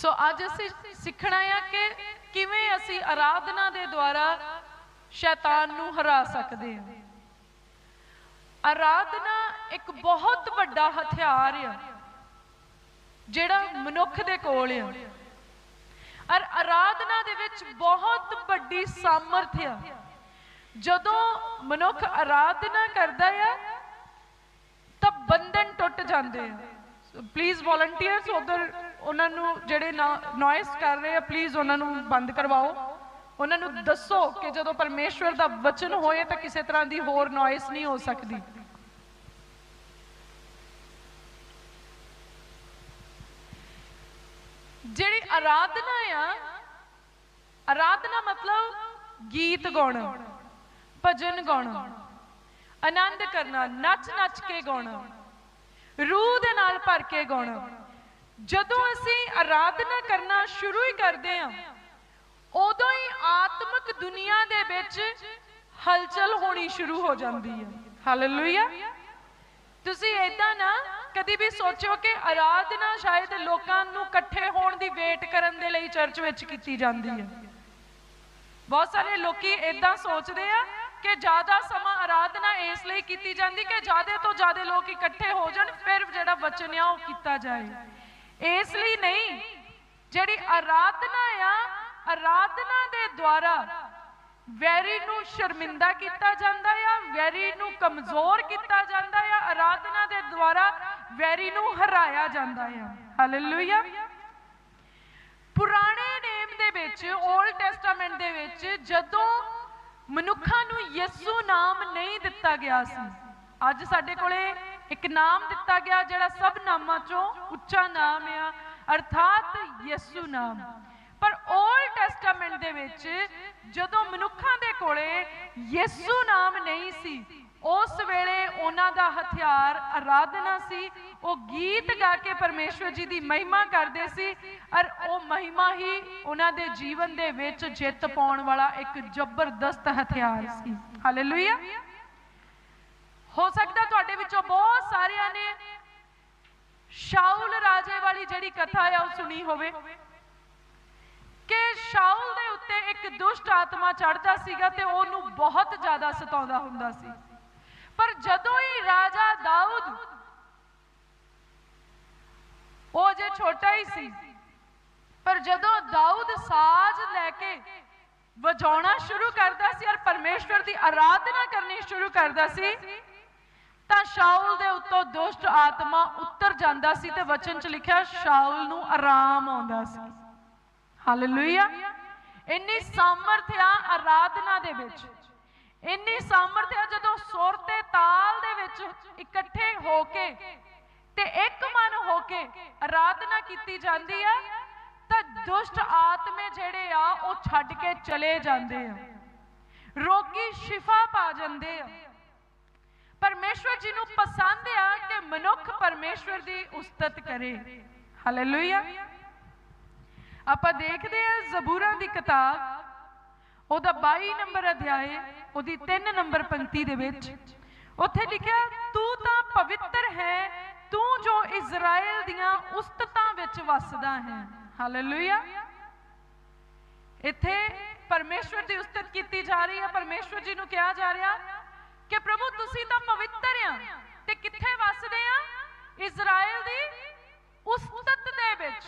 ਸੋ ਅੱਜ ਅਸੀਂ ਸਿੱਖਣਾ ਆ ਕਿ ਕਿਵੇਂ ਅਸੀਂ ਆਰਾਧਨਾ ਦੇ ਦੁਆਰਾ ਸ਼ੈਤਾਨ ਨੂੰ ਹਰਾ ਸਕਦੇ ਹਾਂ। ਆਰਾਧਨਾ ਇੱਕ ਬਹੁਤ ਵੱਡਾ ਹਥਿਆਰ ਆ, ਜਿਹੜਾ ਮਨੁੱਖ ਦੇ ਕੋਲ ਆ। ਔਰ ਆਰਾਧਨਾ ਦੇ ਵਿੱਚ ਬਹੁਤ ਵੱਡੀ ਸਾਮਰਥ ਆ। ਜਦੋਂ ਮਨੁੱਖ ਆਰਾਧਨਾ ਕਰਦਾ ਆ, ਤਾਂ ਬੰਧਨ ਟੁੱਟ ਜਾਂਦੇ ਆ। ਪਲੀਜ਼ ਵੋਲੰਟੀਅਰਸ ਉਧਰ ਉਹਨਾਂ ਨੂੰ ਜਿਹੜੇ ਨੋਇਸ ਕਰ ਰਹੇ ਆ ਪਲੀਜ਼ ਉਹਨਾਂ ਨੂੰ ਬੰਦ ਕਰਵਾਓ। ਉਹਨਾਂ ਨੂੰ ਦੱਸੋ ਕਿ ਜਦੋਂ ਪਰਮੇਸ਼ਵਰ ਦਾ ਵਚਨ ਹੋਏ ਤਾਂ ਕਿਸੇ ਤਰ੍ਹਾਂ ਦੀ ਹੋਰ ਨੋਇਸ ਨਹੀਂ ਹੋ ਸਕਦੀ। ਜਿਹੜੀ ਆਰਾਧਨਾ ਆ, ਆਰਾਧਨਾ ਮਤਲਬ ਗੀਤ ਗਾਉਣਾ, ਭਜਨ ਗਾਉਣਾ, ਆਨੰਦ ਕਰਨਾ ਨੱਚ ਨੱਚ ਕੇ ਗਾਉਣਾ, ਰੂਹ ਦੇ ਨਾਲ ਭਰ ਕੇ ਗਾਉਣਾ। ਜਦੋਂ ਅਸੀਂ ਆਰਾਧਨਾ ਕਰਨਾ ਸ਼ੁਰੂ ਹੀ ਕਰਦੇ ਹਾਂ, ਉਦੋਂ ਹੀ ਆਤਮਿਕ ਦੁਨੀਆ ਦੇ ਵਿੱਚ ਹਲਚਲ ਹੋਣੀ ਸ਼ੁਰੂ ਹੋ ਜਾਂਦੀ ਹੈ। ਹਾਲੇਲੂਇਆ ਤੁਸੀਂ ਇਦਾਂ ਨਾ ਕਦੀ ਵੀ ਸੋਚੋ ਕਿ ਆਰਾਧਨਾ ਸ਼ਾਇਦ ਲੋਕਾਂ ਨੂੰ ਇਕੱਠੇ ਹੋਣ ਦੀ ਵੇਟ ਕਰਨ ਦੇ ਲਈ ਚਰਚ ਵਿੱਚ ਕੀਤੀ ਜਾਂਦੀ ਹੈ। ਬਹੁਤ ਸਾਰੇ ਲੋਕੀ ਇਦਾਂ ਸੋਚਦੇ ਆ ਕਿ ਜ਼ਿਆਦਾ ਸਮਾਂ ਆਰਾਧਨਾ ਇਸ ਲਈ ਕੀਤੀ ਜਾਂਦੀ ਕਿ ਜ਼ਿਆਦਾ ਤੋਂ ਜ਼ਿਆਦਾ ਲੋਕ ਇਕੱਠੇ ਹੋ ਜਾਣ, ਫਿਰ ਜਿਹੜਾ ਵਚਨ ਆ ਉਹ ਕੀਤਾ ਜਾਏ। ਇਸ ਲਈ ਨਹੀਂ, ਜਿਹੜੀ ਆਰਾਧਨਾ ਆ, ਆਰਾਧਨਾ ਦੇ ਦੁਆਰਾ ਵੈਰੀ ਨੂੰ ਸ਼ਰਮਿੰਦਾ ਕੀਤਾ ਜਾਂਦਾ ਆ, ਵੈਰੀ ਨੂੰ ਕਮਜ਼ੋਰ ਕੀਤਾ ਜਾਂਦਾ ਆ, ਆਰਾਧਨਾ ਦੇ ਦੁਆਰਾ ਵੈਰੀ ਨੂੰ ਹਰਾਇਆ ਜਾਂਦਾ ਆ। ਹਾਲੇਲੂਇਆ ਪੁਰਾਣੇ ਨੇਮ ਦੇ ਵਿੱਚ 올ਡ ਟੈਸਟਾਮੈਂਟ ਦੇ ਵਿੱਚ ਜਦੋਂ ਮਨੁੱਖਾਂ ਨੂੰ ਯਿਸੂ ਨਾਮ ਨਹੀਂ ਦਿੱਤਾ ਗਿਆ ਸੀ, ਅੱਜ ਸਾਡੇ ਕੋਲੇ ਇੱਕ ਨਾਮ ਦਿੱਤਾ ਗਿਆ ਜਿਹੜਾ ਸਭ ਨਾਮਾਂ ਚੋਂ ਉੱਚਾ ਨਾਮ ਆ, ਅਰਥਾਤ ਯਿਸੂ ਨਾਮ। ਪਰ 올ਡ ਟੈਸਟਾਮੈਂਟ ਦੇ ਵਿੱਚ ਜਦੋਂ ਮਨੁੱਖਾਂ ਦੇ ਕੋਲੇ ਯਿਸੂ ਨਾਮ ਨਹੀਂ ਸੀ, ਉਸ ਵੇਲੇ ਉਹਨਾਂ ਦਾ ਹਥਿਆਰ ਆਰਾਧਨਾ ਸੀ, ਉਹ ਗੀਤ ਗਾ ਕੇ ਪਰਮੇਸ਼ਵਰ ਜੀ ਦੀ ਮਹਿਮਾ ਕਰਦੇ ਸੀ, ਔਰ ਉਹ ਮਹਿਮਾ ਹੀ ਉਹਨਾਂ ਦੇ ਜੀਵਨ ਦੇ ਵਿੱਚ ਜਿੱਤ ਪਾਉਣ ਵਾਲਾ ਇੱਕ ਜ਼ਬਰਦਸਤ ਹਥਿਆਰ ਸੀ। ਹਾਲੇਲੂਇਆ ਹੋ ਸਕਦਾ ਤੁਹਾਡੇ ਵਿੱਚੋਂ ਬਹੁਤ ਸਾਰਿਆਂ ਨੇ ਸ਼ਾਉਲ ਰਾਜੇ ਵਾਲੀ ਜਿਹੜੀ ਕਥਾ ਆ ਉਹ ਸੁਣੀ ਹੋਵੇ। ਕਿ ਸ਼ਾਉਲ ਦੇ ਉੱਤੇ ਇੱਕ ਦੁਸ਼ਟ ਆਤਮਾ ਚੜਦਾ ਸੀਗਾ ਤੇ ਉਹਨੂੰ ਬਹੁਤ ਜ਼ਿਆਦਾ ਸਤਾਉਂਦਾ ਹੁੰਦਾ ਸੀ। ਪਰ ਜਦੋਂ ਹੀ ਰਾਜਾ ਦਾਊਦ ਉਹ ਜੇ ਛੋਟਾ ਹੀ ਸੀ, ਪਰ ਜਦੋਂ ਦਾਊਦ ਸਾਜ਼ ਲੈ ਕੇ ਵਜਾਉਣਾ ਸ਼ੁਰੂ ਕਰਦਾ ਸੀ ਔਰ ਪਰਮੇਸ਼ਵਰ ਦੀ ਆਰਾਧਨਾ ਕਰਨੀ ਸ਼ੁਰੂ ਕਰਦਾ ਸੀ ਤਾਂ ਸ਼ਾਉਲ ਦੇ ਉੱਤੋਂ ਦੁਸ਼ਟ ਆਤਮਾ ਉੱਤਰ ਜਾਂਦਾ ਸੀ ਤੇ ਵਚਨ 'ਚ ਲਿਖਿਆ, ਸ਼ਾਉਲ ਨੂੰ ਆਰਾਮ ਆਉਂਦਾ ਸੀ। ਹਾਲੇਲੂਇਆ ਇੰਨੀ ਸਾਮਰਥ ਆਰਾਧਨਾ ਦੇ ਵਿੱਚ। ਇੰਨੀ ਸਾਮਰਥ ਜਦੋਂ ਸੁਰ ਤੇ ਤਾਲ ਦੇ ਵਿੱਚ ਇਕੱਠੇ ਹੋ ਕੇ ਤੇ ਇੱਕ ਮਨ ਹੋ ਕੇ ਆਰਾਧਨਾ ਕੀਤੀ ਜਾਂਦੀ ਆ, ਤਾਂ ਦੁਸ਼ਟ ਆਤਮੇ ਜਿਹੜੇ ਆ ਉਹ ਛੱਡ ਕੇ ਚਲੇ ਜਾਂਦੇ ਆ। ਰੋਗੀ ਸ਼ਿਫਾ ਪਾ ਜਾਂਦੇ ਆ। ਪਰਮੇਸ਼ਵਰ ਜੀ ਨੂੰ ਪਸੰਦ ਆ ਕਿ ਮਨੁੱਖ ਪਰਮੇਸ਼ਵਰ ਦੀ ਉਸਤਤ ਕਰੇ। ਹਾਲੇਲੂਇਆ ਆਪਾਂ ਦੇਖਦੇ ਆ ਜ਼ਬੂਰਾਂ ਦੀ ਕਿਤਾਬ। ਉਹਦਾ 22 ਨੰਬਰ ਅਧਿਆਏ, ਉਹਦੀ 3 ਨੰਬਰ ਪੰਕਤੀ ਦੇ ਵਿੱਚ। ਉੱਥੇ ਲਿਖਿਆ, ਤੂੰ ਤਾਂ ਪਵਿੱਤਰ ਹੈ, ਤੂੰ ਜੋ ਇਜ਼ਰਾਈਲ ਦੀਆਂ ਉਸਤਤਾਂ ਵਿੱਚ ਵਸਦਾ ਹੈ। ਹਾਲੇਲੂਇਆ ਇੱਥੇ ਪਰਮੇਸ਼ਵਰ ਦੀ ਉਸਤਤ ਕੀਤੀ ਜਾ ਰਹੀ ਹੈ। ਪਰਮੇਸ਼ਵਰ ਜੀ ਨੂੰ ਕਿਹਾ ਜਾ ਰਿਹਾ ਕਿ ਪ੍ਰਭੂ ਤੁਸੀਂ ਤਾਂ ਪਵਿੱਤਰ ਆ ਤੇ ਕਿੱਥੇ ਵਸਦੇ ਆ? ਇਜ਼ਰਾਈਲ ਦੀ ਉਸਤਤ ਦੇ ਵਿੱਚ,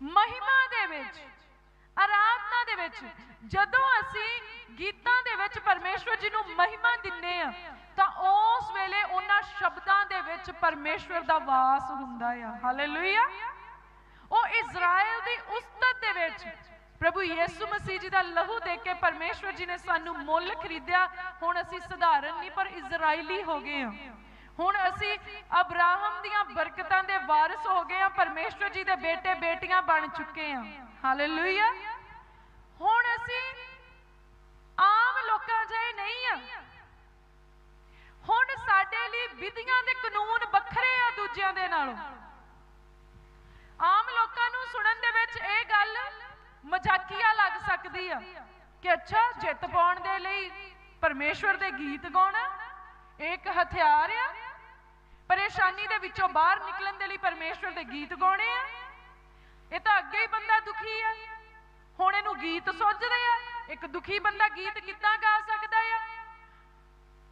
ਮਹਿਮਾ ਦੇ ਵਿੱਚ ਆਰਾਧਨਾ ਦੇ ਵਿੱਚ। ਜਦੋਂ ਅਸੀਂ ਗੀਤਾਂ ਦੇ ਵਿੱਚ ਪਰਮੇਸ਼ਵਰ ਜੀ ਨੂੰ ਮਹਿਮਾ ਦਿੰਨੇ ਆ, ਤਾਂ ਉਸ ਵੇਲੇ ਉਹਨਾਂ ਸ਼ਬਦਾਂ ਦੇ ਵਿੱਚ ਪਰਮੇਸ਼ਵਰ ਦਾ ਵਾਸ ਹੁੰਦਾ ਆ। ਹਾਲੇਲੂਇਆ ਉਹ ਇਜ਼ਰਾਈਲ ਦੀ ਉਸਤਤ ਦੇ ਵਿੱਚ ਪ੍ਰਭੂ ਯਿਸੂ ਮਸੀਹ ਜੀ ਦਾ ਲਹੂ ਦੇ ਕੇ ਪਰਮੇਸ਼ਵਰ ਜੀ ਨੇ ਸਾਨੂੰ ਮੁੱਲ ਖਰੀਦਿਆ, ਹੁਣ ਅਸੀਂ ਸਧਾਰਨ ਨਹੀਂ, ਪਰ ਇਜ਼ਰਾਈਲੀ ਹੋ ਗਏ ਹਾਂ। ਹੁਣ ਅਸੀਂ ਅਬਰਾਹਮ ਦੀਆਂ ਬਰਕਤਾਂ ਦੇ ਵਾਰਿਸ ਹੋ ਗਏ ਹਾਂ, ਪਰਮੇਸ਼ਵਰ ਜੀ ਦੇ ਬੇਟੇ ਬੇਟੀਆਂ ਬਣ ਚੁੱਕੇ ਹਾਂ। ਹਾਲੇਲੂਇਆ ਹੁਣ ਅਸੀਂ ਆਮ ਲੋਕਾਂ ਜਿਹੇ ਨਹੀਂ ਆ ਹੁਣ ਸਾਡੇ ਲਈ ਵਿਧੀਆਂ ਦੇ ਕਾਨੂੰਨ ਵੱਖਰੇ ਆ ਦੂਜਿਆਂ ਦੇ ਨਾਲੋਂ। ਆਮ ਲੋਕਾਂ ਨੂੰ ਸੁਣਨ ਦੇ ਵਿੱਚ ਇਹ ਗੱਲ ਮਜ਼ਾਕੀਆ ਲੱਗ ਸਕਦੀ ਆ ਕਿ ਅੱਛਾ, ਜਿੱਤ ਪਾਉਣ ਦੇ ਲਈ ਪਰਮੇਸ਼ਵਰ ਦੇ ਗੀਤ ਗਾਉਣਾ। ਇੱਕ ਹਥਿਆਰ ਆ। ਪਰੇਸ਼ਾਨੀ ਦੇ ਵਿੱਚੋਂ ਬਾਹਰ ਨਿਕਲਣ ਦੇ ਲਈ ਪਰਮੇਸ਼ਵਰ ਦੇ ਗੀਤ ਗਾਉਣੇ ਆ। ਇਹ ਤਾਂ ਅੱਗੇ ਹੀ ਬੰਦਾ ਦੁਖੀ ਆ। ਹੁਣ ਇਹਨੂੰ ਗੀਤ ਸੋਚਦੇ ਆ। ਇੱਕ ਦੁਖੀ ਬੰਦਾ ਗੀਤ ਕਿੱਦਾਂ ਗਾ ਸਕਦਾ ਆ?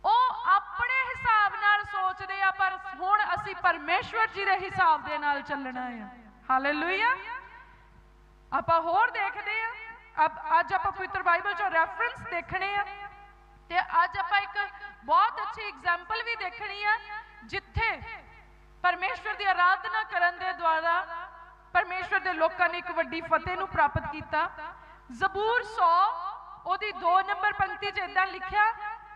ਉਹ ਆਪਣੇ ਹਿਸਾਬ ਨਾਲ ਸੋਚਦੇ ਆ, ਪਰ ਹੁਣ ਅਸੀਂ ਪਰਮੇਸ਼ਵਰ ਜੀ ਦੇ ਹਿਸਾਬ ਦੇ ਨਾਲ ਚੱਲਣਾ ਆ। ਹਾਲੇਲੂਇਆ ਆਪਾਂ ਹੋਰ ਦੇਖਦੇ ਆ। ਅੱਜ ਆਪਾਂ ਪਵਿੱਤਰ ਬਾਈਬਲ ਚੋਂ ਰੈਫਰੈਂਸ ਦੇਖਣੇ ਆ। ਤੇ ਅੱਜ ਆਪਾਂ ਇੱਕ ਬਹੁਤ ਅੱਛੀ ਐਗਜ਼ਾਮਪਲ ਵੀ ਦੇਖਣੀ ਆ, ਜਿੱਥੇ ਪਰਮੇਸ਼ਵਰ ਦੀ ਆਰਾਧਨਾ ਕਰਨ ਦੇ ਦੁਆਰਾ ਪਰਮੇਸ਼ਵਰ ਦੇ ਲੋਕਾਂ ਨੇ ਇੱਕ ਵੱਡੀ ਫਤਿਹ ਨੂੰ ਪ੍ਰਾਪਤ ਕੀਤਾ। ਜ਼ਬੂਰ 100 ਉਹਦੀ 2 ਨੰਬਰ ਪੰਕਤੀ 'ਚ ਇਦਾਂ ਲਿਖਿਆ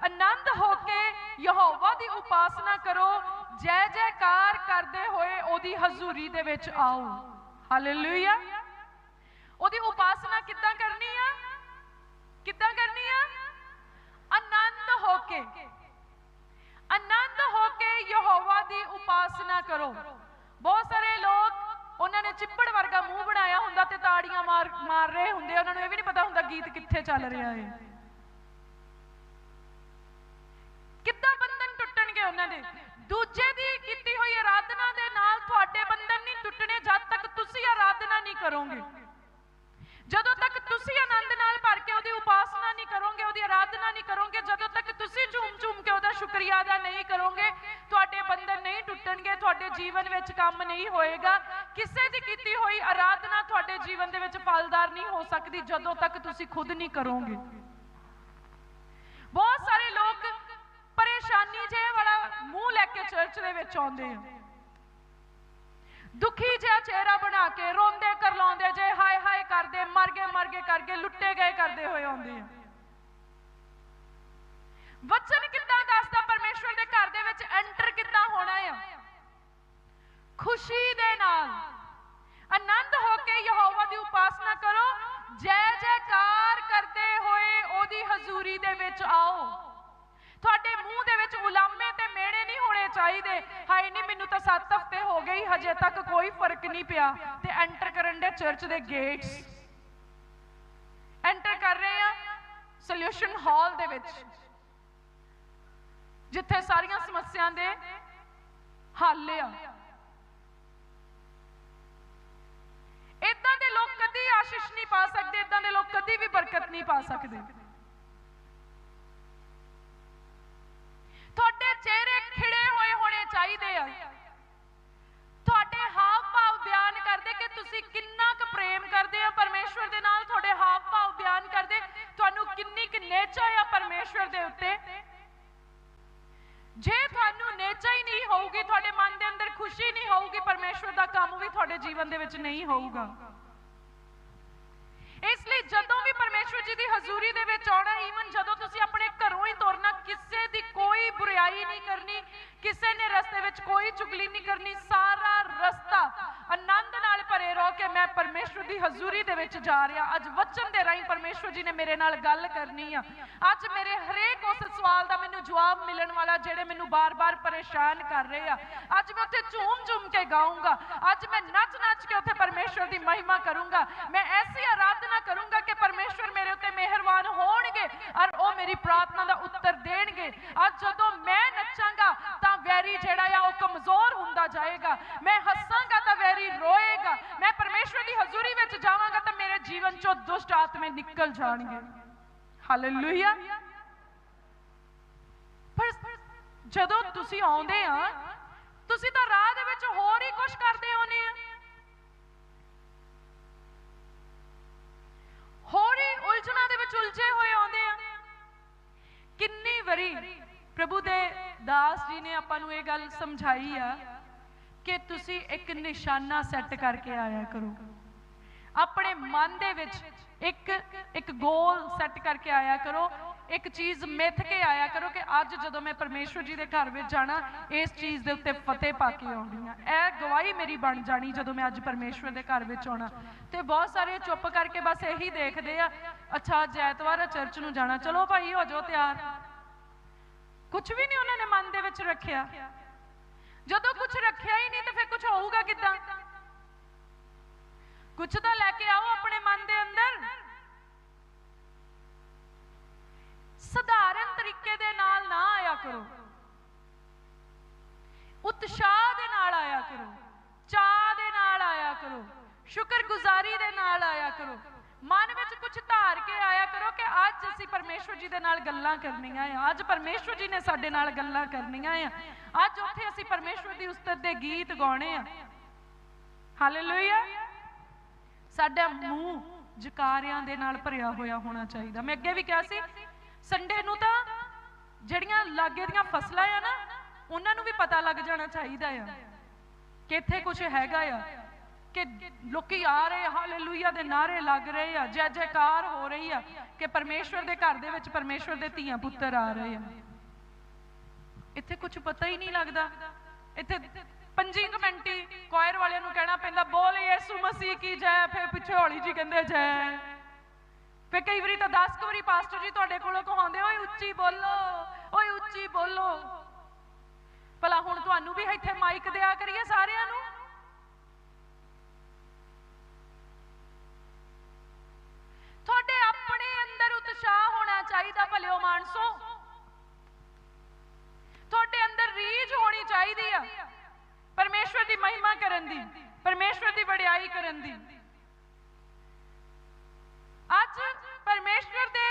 ਆਨੰਦ ਹੋ ਕੇ ਯਹੋਵਾ ਦੀ ਉਪਾਸਨਾ ਕਰੋ, ਜੈ ਜੈਕਾਰ ਕਰਦੇ ਹੋਏ ਉਹਦੀ ਹਜ਼ੂਰੀ ਦੇ ਵਿੱਚ ਆਓ। ਹਾਲੇਲੂਇਆ ਉਹਦੀ ਉਪਾਸਨਾ ਕਿੱਦਾਂ ਕਰਨੀ ਆ? ਕਿੱਦਾਂ ਕਰਨੀ ਆ? ਆਨੰਦ ਹੋ ਕੇ। ਆਨੰਦ ਹੋ ਕੇ ਯਹੋਵਾ ਦੀ ਉਪਾਸਨਾ ਕਰੋ। ਬਹੁਤ ਸਾਰੇ ਲੋਕ ਉਹਨਾਂ ਨੇ ਚਿੱਪੜ ਵਰਗਾ ਮੂੰਹ ਬਣਾਇਆ ਹੁੰਦਾ ਤੇ ਤਾੜੀਆਂ ਮਾਰ ਮਾਰ ਰਹੇ ਹੁੰਦੇ ਉਹਨਾਂ ਨੂੰ ਇਹ ਵੀ ਨਹੀਂ ਪਤਾ ਹੁੰਦਾ ਗੀਤ ਕਿੱਥੇ ਚੱਲ ਰਿਹਾ ਹੈ। ਕਿੱਦਾਂ ਬੰਧਨ ਟੁੱਟਣਗੇ ਉਹਨਾਂ ਦੇ? ਦੂਜੇ ਦੀ ਕੀਤੀ ਹੋਈ ਆਰਾਧਨਾ ਦੇ ਨਾਲ ਤੁਹਾਡੇ ਬੰਧਨ ਨਹੀਂ ਟੁੱਟਣੇ, ਜਦ ਤੱਕ ਤੁਸੀਂ ਆਰਾਧਨਾ ਨਹੀਂ ਕਰੋਗੇ। ਜਦੋਂ ਤੱਕ ਤੁਸੀਂ ਆਨੰਦ ਨਾਲ ਭਰ ਕੇ ਉਹਦੀ ਉਪਾਸਨਾ ਨਹੀਂ ਕਰੋਗੇ, ਉਹਦੀ ਆਰਾਧਨਾ ਨਹੀਂ ਕਰੋਗੇ, ਜਦੋਂ ਤੱਕ ਤੁਸੀਂ ਝੂਮ-ਝੂਮ ਕੇ ਉਹਦਾ ਸ਼ੁਕਰੀਆ ਅਦਾ ਨਹੀਂ ਕਰੋਗੇ, ਤੁਹਾਡੇ ਬੰਧਨ ਨਹੀਂ ਟੁੱਟਣਗੇ, ਤੁਹਾਡੇ ਜੀਵਨ ਵਿੱਚ ਕੰਮ ਨਹੀਂ ਹੋਏਗਾ, ਕਿਸੇ ਦੀ ਕੀਤੀ ਹੋਈ ਆਰਾਧਨਾ ਤੁਹਾਡੇ ਜੀਵਨ ਦੇ ਵਿੱਚ ਫਲਦਾਰ ਨਹੀਂ ਹੋ ਸਕਦੀ, ਜਦੋਂ ਤੱਕ ਤੁਸੀਂ ਖੁਦ ਨਹੀਂ ਕਰੋਗੇ। ਬਹੁਤ ਸਾਰੇ ਲੋਕ ਪਰੇਸ਼ਾਨੀ ਜੇ ਵਾਲਾ ਮੂੰਹ ਲੈ ਕੇ ਚਰਚ ਦੇ ਵਿੱਚ ਆਉਂਦੇ ਆ। ਦੁਖੀ ਜਿਹਾ ਚਿਹਰਾ ਬਣਾ ਕੇ ਰੋਂਦੇ ਕਰਲਾਉਂਦੇ ਜੇ, ਹਾਏ ਹਾਏ ਕਰਦੇ ਮਰ ਗਏ ਮਰ ਗਏ ਕਰਕੇ, ਲੁੱਟੇ ਗਏ ਕਰਦੇ ਹੋਏ ਆਉਂਦੇ ਆ। ਵਚਨ ਕਿੱਦਾਂ ਦੱਸਦਾ ਪਰਮੇਸ਼ਵਰ ਦੇ ਘਰ ਦੇ ਵਿੱਚ? ਐਂਟਰ ਕਿੱਦਾਂ ਹੋਣਾ ਆ? ਖੁਸ਼ੀ ਦੇ ਨਾਲ। ਆਨੰਦ ਹੋ ਕੇ ਯਹੋਵਾ ਦੀ ਉਪਾਸਨਾ ਕਰੋ। ਜੈ ਜੈਕਾਰ ਕਰਦੇ ਹੋਏ ਉਹਦੀ ਹਜ਼ੂਰੀ ਦੇ ਵਿੱਚ ਚਾਹੀਦੇ ਹਾਏ ਨਹੀਂ ਮੈਨੂੰ ਤਾਂ 7 ਹਫ਼ਤੇ ਹੋ ਗਏ ਹਜੇ ਤੱਕ ਕੋਈ ਫ਼ਰਕ ਨਹੀਂ ਪਿਆ। ਤੇ ਐਂਟਰ ਕਰਨ ਦੇ ਚਰਚ ਦੇ ਗੇਟਸ ਐਂਟਰ ਕਰ ਰਹੇ ਆ ਸੋਲੂਸ਼ਨ ਹਾਲ ਦੇ ਵਿੱਚ। ਜਿੱਥੇ ਸਾਰੀਆਂ ਸਮੱਸਿਆਵਾਂ ਦੇ ਹੱਲ ਆ। ਇਦਾਂ ਦੇ ਲੋਕ ਕਦੀ ਆਸ਼ੀਸ਼ ਨਹੀਂ ਪਾ ਸਕਦੇ ਇਦਾਂ ਦੇ ਲੋਕ ਕਦੀ ਵੀ ਬਰਕਤ ਨਹੀਂ ਪਾ ਸਕਦੇ। ਤੁਹਾਡੇ ਚਿਹਰੇ ਖਿੜੇ ਚਾਹੀਦੇ ਆ। ਤੁਹਾਡੇ ਹਾਵ ਭਾਵ ਬਿਆਨ ਕਰਦੇ ਕਿ ਤੁਸੀਂ ਕਿੰਨਾ ਕੁ ਪ੍ਰੇਮ ਕਰਦੇ ਹੋ ਪਰਮੇਸ਼ਵਰ ਦੇ ਨਾਲ? ਤੁਹਾਡੇ ਹਾਵ ਭਾਵ ਬਿਆਨ ਕਰਦੇ ਤੁਹਾਨੂੰ ਕਿੰਨੀ ਕੁ ਨੇਚਾ ਆ ਪਰਮੇਸ਼ਵਰ ਦੇ ਉੱਤੇ? ਜੇ ਤੁਹਾਨੂੰ ਨੇਚਾ ਹੀ ਨਹੀਂ ਹੋਊਗੀ, ਤੁਹਾਡੇ ਮਨ ਦੇ ਅੰਦਰ ਖੁਸ਼ੀ ਨਹੀਂ ਹੋਊਗੀ, ਪਰਮੇਸ਼ਵਰ ਦਾ ਕੰਮ ਵੀ ਤੁਹਾਡੇ ਜੀਵਨ ਦੇ ਵਿੱਚ ਨਹੀਂ ਹੋਊਗਾ। ਇਸ ਲਈ ਜਦੋਂ ਵੀ ਪਰਮੇਸ਼ਵਰ ਜੀ ਦੀ ਹਜ਼ੂਰੀ ਦੇ ਵਿੱਚ ਆਉਣਾ ਈਵਨ ਜਦੋਂ ਤੁਸੀਂ ਆਪਣੇ ਘਰੋਂ ਹੀ ਤੁਰਨਾ, ਕਿਸੇ ਦੀ ਕੋਈ ਬੁਰਾਈ ਨਹੀਂ ਕਰਨੀ ਕਿਸੇ ਨੇ ਰਸਤੇ ਵਿੱਚ ਕੋਈ ਚੁਗਲੀ ਨਹੀਂ ਕਰਨੀ, ਸਾਰਾ ਰਸਤਾ ਆਨੰਦ ਨਾਲ ਭਰੇ ਰਹੋ ਕਿ ਮੈਂ ਪਰਮੇਸ਼ਵਰ ਦੀ ਹਜ਼ੂਰੀ ਦੇ ਵਿੱਚ ਜਾ ਰਿਹਾ। ਅੱਜ ਵਚਨ ਦੇ ਰਾਹੀਂ ਪਰਮੇਸ਼ਵਰ ਜੀ ਨੇ ਮੇਰੇ ਨਾਲ ਗੱਲ ਕਰਨੀ ਆ। ਅੱਜ ਮੇਰੇ ਹਰੇਕ ਉਸ ਸਵਾਲ ਦਾ ਮੈਨੂੰ ਜਵਾਬ ਮਿਲਣ ਵਾਲਾ ਜਿਹੜੇ ਮੈਨੂੰ ਬਾਰ-ਬਾਰ ਪਰੇਸ਼ਾਨ ਕਰ ਰਹੇ ਆ। ਅੱਜ ਮੈਂ ਉੱਥੇ ਝੂਮ-ਝੂਮ ਕੇ ਗਾਉਂਗਾ ਅੱਜ ਮੈਂ ਨੱਚ-ਨੱਚ ਕੇ ਉੱਥੇ ਪਰਮੇਸ਼ਵਰ ਦੀ ਮਹਿਮਾ ਕਰੂੰਗਾ। ਮੈਂ ਐਸੀ ਆਰਾਧਨਾ ਕਰੂੰਗਾ ਕਿ ਪਰਮੇਸ਼ਵਰ ਮੇਰੇ ਉੱਤੇ ਮਿਹਰਬਾਨ ਹੋਣਗੇ ਔਰ ਉਹ ਮੇਰੀ ਪ੍ਰਾਰਥਨਾ ਦਾ ਉੱਤਰ ਦੇਣਗੇ। ਅੱਜ ਜਦੋਂ ਮੈਂ ਨੱਚਾਂਗਾ ਵੈਰੀ ਜਿਹੜਾ ਆ ਉਹ ਕਮਜ਼ੋਰ ਹੁੰਦਾ ਜਾਏਗਾ। ਮੈਂ ਹੱਸਾਂਗਾ ਤਾਂ ਵੈਰੀ ਰੋਏਗਾ। ਮੈਂ ਪਰਮੇਸ਼ਵਰ ਦੀ ਹਜ਼ੂਰੀ ਵਿੱਚ ਜਾਵਾਂਗਾ ਤਾਂ ਮੇਰੇ ਜੀਵਨ ਚੋਂ ਦੁਸ਼ਟ ਆਤਮੇ ਨਿਕਲ ਜਾਣਗੇ। ਹਾਲੇਲੂਇਆ ਪਰ ਜਦੋਂ ਤੁਸੀਂ ਆਉਂਦੇ ਆ, ਤੁਸੀਂ ਤਾਂ ਰਾਹ ਦੇ ਵਿੱਚ ਹੋਰ ਹੀ ਕੁਝ ਕਰਦੇ ਹੋਨੇ ਆ। ਹੋਰ ਹੀ ਉਲਝਣਾਂ ਦੇ ਵਿੱਚ ਉਲਝੇ ਹੋਏ ਆਉਂਦੇ ਆ। ਕਿੰਨੀ ਵਾਰੀ ਪ੍ਰਭੂ ਦੇ ਦਾਸ ਜੀ ਨੇ ਆਪਾਂ ਨੂੰ ਇਹ ਗੱਲ ਸਮਝਾਈ ਆ ਕਿ ਤੁਸੀਂ ਇੱਕ ਨਿਸ਼ਾਨਾ ਸੈੱਟ ਕਰਕੇ ਆਇਆ ਕਰੋ। ਆਪਣੇ ਮਨ ਦੇ ਵਿੱਚ ਇੱਕ ਇੱਕ ਗੋਲ ਸੈੱਟ ਕਰਕੇ ਆਇਆ ਕਰੋ। ਇੱਕ ਚੀਜ਼ ਮਿੱਥ ਕੇ ਆਇਆ ਕਰੋ ਕਿ ਅੱਜ ਜਦੋਂ ਮੈਂ ਪਰਮੇਸ਼ਵਰ ਜੀ ਦੇ ਘਰ ਵਿੱਚ ਜਾਣਾ, ਇਸ ਚੀਜ਼ ਦੇ ਉੱਤੇ ਫਤਿਹ ਪਾ ਕੇ ਆਉਣੀ ਆ ਇਹ ਗਵਾਹੀ ਮੇਰੀ ਬਣ ਜਾਣੀ ਜਦੋਂ ਮੈਂ ਅੱਜ ਪਰਮੇਸ਼ਵਰ ਦੇ ਘਰ ਵਿੱਚ ਆਉਣਾ। ਤੇ ਬਹੁਤ ਸਾਰੇ ਚੁੱਪ ਕਰਕੇ ਬਸ ਇਹੀ ਦੇਖਦੇ ਆ, ਅੱਛਾ, ਅੱਜ ਐਤਵਾਰ ਚਰਚ ਨੂੰ ਜਾਣਾ। ਚਲੋ ਭਾਈ, ਹੋ ਜਾਓ ਤਿਆਰ। ਕੁਝ ਵੀ ਨਹੀਂ ਉਹਨਾਂ ਨੇ ਮਨ ਦੇ ਵਿੱਚ ਰੱਖਿਆ। ਜਦੋਂ ਕੁਝ ਰੱਖਿਆ ਹੀ ਨਹੀਂ ਤਾਂ ਫਿਰ ਕੁਝ ਹੋਊਗਾ ਕਿੱਦਾਂ? ਕੁਝ ਤਾਂ ਲੈ ਕੇ ਆਓ ਆਪਣੇ ਮਨ ਦੇ ਅੰਦਰ। ਸਧਾਰਨ ਤਰੀਕੇ ਦੇ ਨਾਲ ਨਾ ਆਇਆ ਕਰੋ। ਉਤਸ਼ਾਹ ਦੇ ਨਾਲ ਆਇਆ ਕਰੋ। ਚਾਹ ਦੇ ਨਾਲ ਆਇਆ ਕਰੋ। ਸ਼ੁਕਰਗੁਜ਼ਾਰੀ ਦੇ ਨਾਲ ਆਇਆ ਕਰੋ। ਮਨ ਵਿੱਚ ਕੁਝ ਧਾਰ ਕੇ ਆਇਆ ਕਰੋ ਕਿ ਅੱਜ ਅਸੀਂ ਪਰਮੇਸ਼ਵਰ ਜੀ ਦੇ ਨਾਲ ਗੱਲਾਂ ਕਰਨੀਆਂ ਆ। ਅੱਜ ਪਰਮੇਸ਼ਵਰ ਜੀ ਨੇ ਸਾਡੇ ਨਾਲ ਗੱਲਾਂ ਕਰਨੀਆਂ ਆ। ਅੱਜ ਉੱਥੇ ਅਸੀਂ ਪਰਮੇਸ਼ਵਰ ਦੀ ਉਸਤਤ ਦੇ ਗੀਤ ਗਾਉਣੇ ਆ। ਹਾਲੇਲੂਇਆ ਸਾਡਾ ਮੂੰਹ ਜਕਾਰਿਆਂ ਦੇ ਨਾਲ ਭਰਿਆ ਹੋਇਆ ਹੋਣਾ ਚਾਹੀਦਾ। ਮੈਂ ਅੱਗੇ ਵੀ ਕਿਹਾ ਸੀ, ਸੰਡੇ ਨੂੰ ਤਾਂ ਜਿਹੜੀਆਂ ਲਾਗੇ ਦੀਆਂ ਫਸਲਾਂ ਆ ਨਾ, ਉਹਨਾਂ ਨੂੰ ਵੀ ਪਤਾ ਲੱਗ ਜਾਣਾ ਚਾਹੀਦਾ ਆ। ਕਿ ਇੱਥੇ ਕੁਝ ਹੈਗਾ ਆ। ਕਿ ਲੋਕੀ ਆ ਰਹੇ, ਹਾਲੇਲੂਇਆ ਦੇ ਨਾਰੇ ਲੱਗ ਰਹੇ ਆ, ਜੈ ਜੈਕਾਰ ਹੋ ਰਹੀ ਆ ਕਿ ਪਰਮੇਸ਼ਵਰ ਦੇ ਘਰ ਦੇ ਵਿੱਚ ਪਰਮੇਸ਼ਵਰ ਦੇ ਧੀਆਂ ਪੁੱਤਰ ਆ ਰਹੇ ਆ। ਇੱਥੇ ਕੁਝ ਪਤਾ ਹੀ ਨਹੀਂ ਲੱਗਦਾ। ਇੱਥੇ ਪੰਜੀ ਕਮੈਂਟੀ ਕੋਇਰ ਵਾਲਿਆਂ ਨੂੰ ਕਹਿਣਾ ਪੈਂਦਾ, ਬੋਲ ਯਿਸੂ ਮਸੀਹ ਕੀ ਜੈ, ਫਿਰ ਪਿੱਛੇ ਹੌਲੀ ਜੀ ਕਹਿੰਦੇ ਜੈ। ਫਿਰ ਕਈ ਵਾਰੀ ਤਾਂ 10 ਕੁ ਵਾਰੀ ਪਾਸਟਰ ਜੀ ਤੁਹਾਡੇ ਕੋਲੋਂ ਕਹਾਉਂਦੇ, ਓਏ ਉੱਚੀ ਬੋਲੋ, ਓਏ ਉੱਚੀ ਬੋਲੋ। ਭਲਾ ਹੁਣ ਤੁਹਾਨੂੰ ਵੀ ਇੱਥੇ ਮਾਈਕ ਦਿਆ ਕਰੀਏ ਸਾਰਿਆਂ ਨੂੰ? ਤੁਹਾਡੇ ਆਪਣੇ ਅੰਦਰ ਉਤਸ਼ਾਹ ਹੋਣਾ ਚਾਹੀਦਾ ਭਲਿਓ ਮਾਨਸੋ। ਤੁਹਾਡੇ ਅੰਦਰ ਰੀਝ ਹੋਣੀ ਚਾਹੀਦੀ ਆ। ਪਰਮੇਸ਼ਵਰ ਦੀ ਮਹਿਮਾ ਕਰਨ ਦੀ, ਪਰਮੇਸ਼ਵਰ ਦੀ ਵਡਿਆਈ ਕਰਨ ਦੀ। ਅੱਜ ਪਰਮੇਸ਼ਵਰ ਦੇ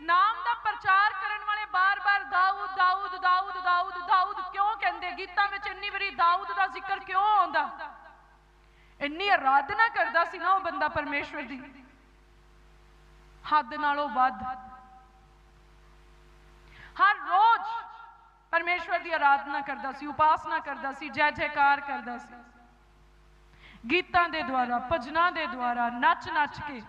ਨਾਮ ਦਾ ਪ੍ਰਚਾਰ ਕਰਨ ਵਾਲੇ ਬਾਰ-ਬਾਰ ਦਾਊਦ ਦਾਊਦ ਦਾਊਦ ਦਾਊਦ ਦਾਊਦ ਕਿਉਂ ਕਹਿੰਦੇ? ਗੀਤਾਂ ਵਿੱਚ ਇੰਨੀ ਵਾਰੀ ਦਾਊਦ ਦਾ ਜ਼ਿਕਰ ਕਿਉਂ ਆਉਂਦਾ? ਇੰਨੀ ਆਰਾਧਨਾ ਕਰਦਾ ਸੀ ਨਾ ਉਹ ਬੰਦਾ ਪਰਮੇਸ਼ਵਰ ਦੀ। ਹੱਦ ਨਾਲੋਂ ਵੱਧ। ਹਰ ਰੋਜ਼ ਪਰਮੇਸ਼ਵਰ ਦੀ ਆਰਾਧਨਾ ਕਰਦਾ ਸੀ, ਉਪਾਸਨਾ ਕਰਦਾ ਸੀ, ਜੈ ਜੈਕਾਰ ਕਰਦਾ ਸੀ। ਗੀਤਾਂ ਦੇ ਦੁਆਰਾ, ਭਜਨਾਂ ਦੇ ਦੁਆਰਾ ਨੱਚ ਨੱਚ ਕੇ